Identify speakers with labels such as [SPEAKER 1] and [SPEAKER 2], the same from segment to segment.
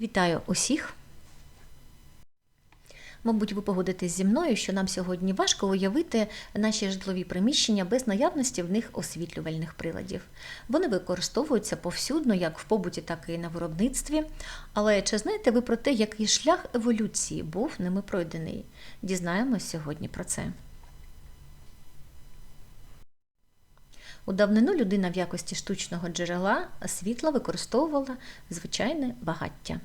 [SPEAKER 1] Вітаю усіх! Мабуть, ви погодитесь зі мною, що нам сьогодні важко уявити наші житлові приміщення без наявності в них освітлювальних приладів. Вони використовуються повсюдно, як в побуті, так і на виробництві. Але чи знаєте ви про те, який шлях еволюції був ними пройдений? Дізнаємось сьогодні про це. У давнину людина в якості штучного джерела світла використовувала звичайне багаття.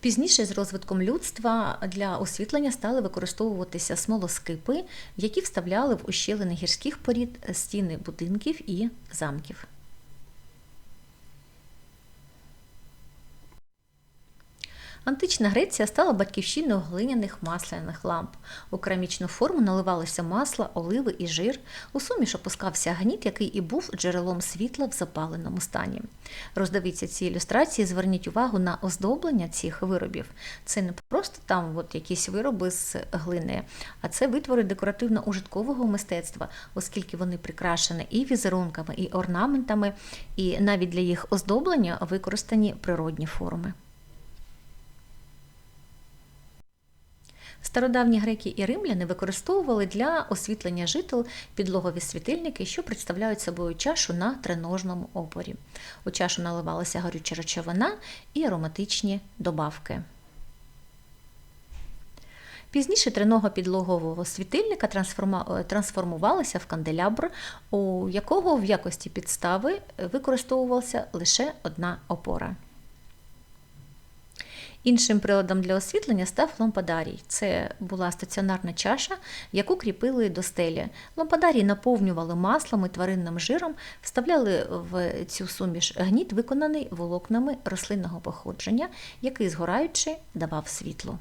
[SPEAKER 1] Пізніше з розвитком людства для освітлення стали використовуватися смолоскипи, які вставляли в ущелини гірських порід стіни будинків і замків. Антична Греція стала батьківщиною глиняних масляних ламп. У керамічну форму наливалося масло, оливи і жир. У суміш опускався гніт, який і був джерелом світла в запаленому стані. Роздивіться ці ілюстрації, зверніть увагу на оздоблення цих виробів. Це не просто там от якісь вироби з глини, а це витвори декоративно-ужиткового мистецтва, оскільки вони прикрашені і візерунками, і орнаментами, і навіть для їх оздоблення використані природні форми. Стародавні греки і римляни використовували для освітлення жител підлогові світильники, що представляють собою чашу на треножному опорі. У чашу наливалася горюча речовина і ароматичні добавки. Пізніше треного підлогового світильника трансформувалося в канделябр, у якого в якості підстави використовувалася лише одна опора. Іншим приладом для освітлення став лампадарій. Це була стаціонарна чаша, яку кріпили до стелі. Лампадарій наповнювали маслом і тваринним жиром, вставляли в цю суміш гніт, виконаний волокнами рослинного походження, який, згораючи, давав світло.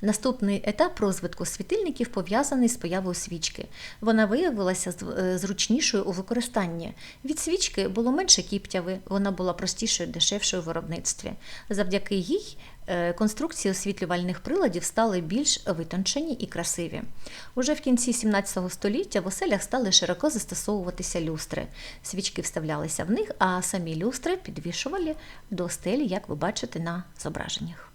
[SPEAKER 1] Наступний етап розвитку світильників пов'язаний з появою свічки. Вона виявилася е, зручнішою у використанні. Від свічки було менше кіптяви, вона була простішою, дешевшою в виробництві. Завдяки їй е, конструкції освітлювальних приладів стали більш витончені і красиві. Уже в кінці 17 століття в оселях стали широко застосовуватися люстри. Свічки вставлялися в них, а самі люстри підвішували до стелі, як ви бачите на зображеннях.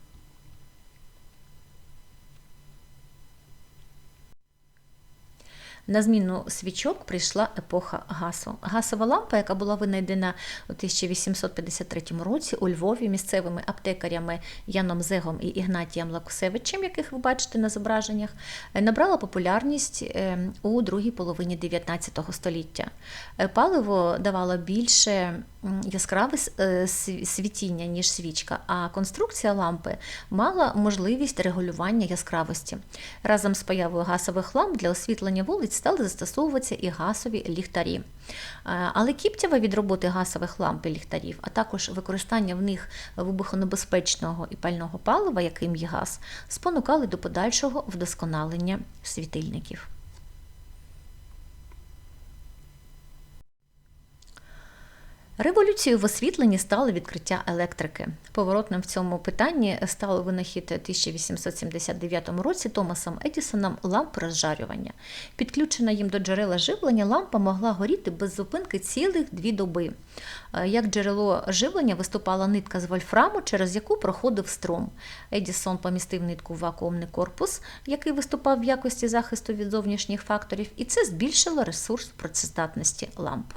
[SPEAKER 1] На зміну свічок прийшла епоха гасу. Гасова лампа, яка була винайдена у 1853 році у Львові місцевими аптекарями Яном Зегом і Ігнатієм Лакусевичем, яких ви бачите на зображеннях, набрала популярність е, у другій половині 19 століття. Е, паливо давало більше яскраве е, світіння, ніж свічка, а конструкція лампи мала можливість регулювання яскравості. Разом з появою гасових ламп для освітлення вулиць стали застосовуватися і гасові ліхтарі. Е, але кіптєва від роботи гасових ламп і ліхтарів, а також використання в них вибухонебезпечного і пального палива, яким є газ, спонукали до подальшого вдосконалення світильників. Революцією в освітленні стало відкриття електрики. Поворотним в цьому питанні стало винахід 1879 році Томасом Едісоном ламп розжарювання. Підключена їм до джерела живлення, лампа могла горіти без зупинки цілих дві доби. Е, як джерело живлення виступала нитка з вольфраму, через яку проходив струм. Едісон помістив нитку в вакуумний корпус, який виступав в якості захисту від зовнішніх факторів, і це збільшило ресурс працездатності ламп.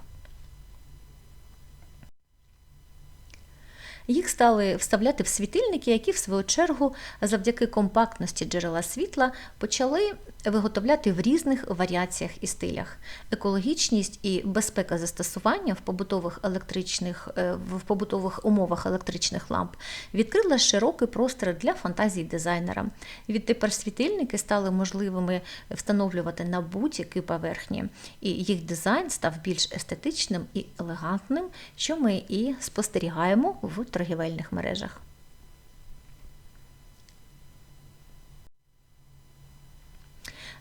[SPEAKER 1] Їх стали вставляти в світильники, які, в свою чергу, завдяки компактності джерела світла почали виготовляти в різних варіаціях і стилях. Екологічність і безпека застосування в побутових електричних, е, в побутових умовах електричних ламп відкрила широкий простір для фантазії дизайнера. Відтепер світильники стали можливими встановлювати на будь-які поверхні, і їх дизайн став більш естетичним і елегантним, що ми і спостерігаємо в торгівельних мережах.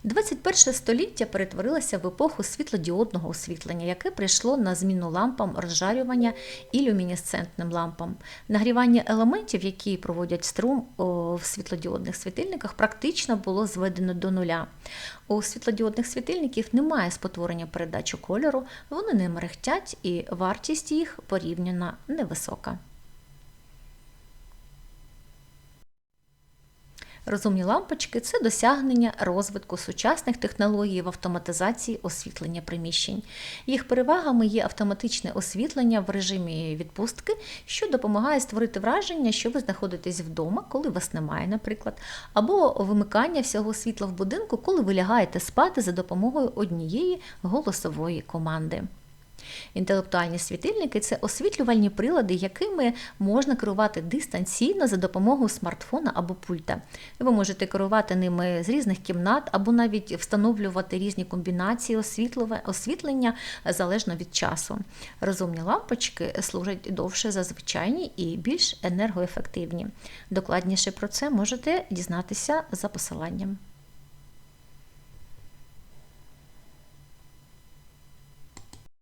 [SPEAKER 1] 21 століття перетворилося в епоху світлодіодного освітлення, яке прийшло на зміну лампам розжарювання і люмінесцентним лампам. Нагрівання елементів, які проводять струм в світлодіодних світильниках, практично було зведено до нуля. У світлодіодних світильників немає спотворення передачі кольору, вони не мерехтять і вартість їх порівняно невисока. Розумні лампочки це досягнення розвитку сучасних технологій в автоматизації освітлення приміщень. Їх перевагами є автоматичне освітлення в режимі відпустки, що допомагає створити враження, що ви знаходитесь вдома, коли вас немає, наприклад, або вимикання всього світла в будинку, коли ви лягаєте спати за допомогою однієї голосової команди. Інтелектуальні світильники це освітлювальні прилади, якими можна керувати дистанційно за допомогою смартфона або пульта. Ви можете керувати ними з різних кімнат або навіть встановлювати різні комбінації освітлення залежно від часу. Розумні лампочки служать довше за звичайні і більш енергоефективні. Докладніше про це можете дізнатися за посиланням.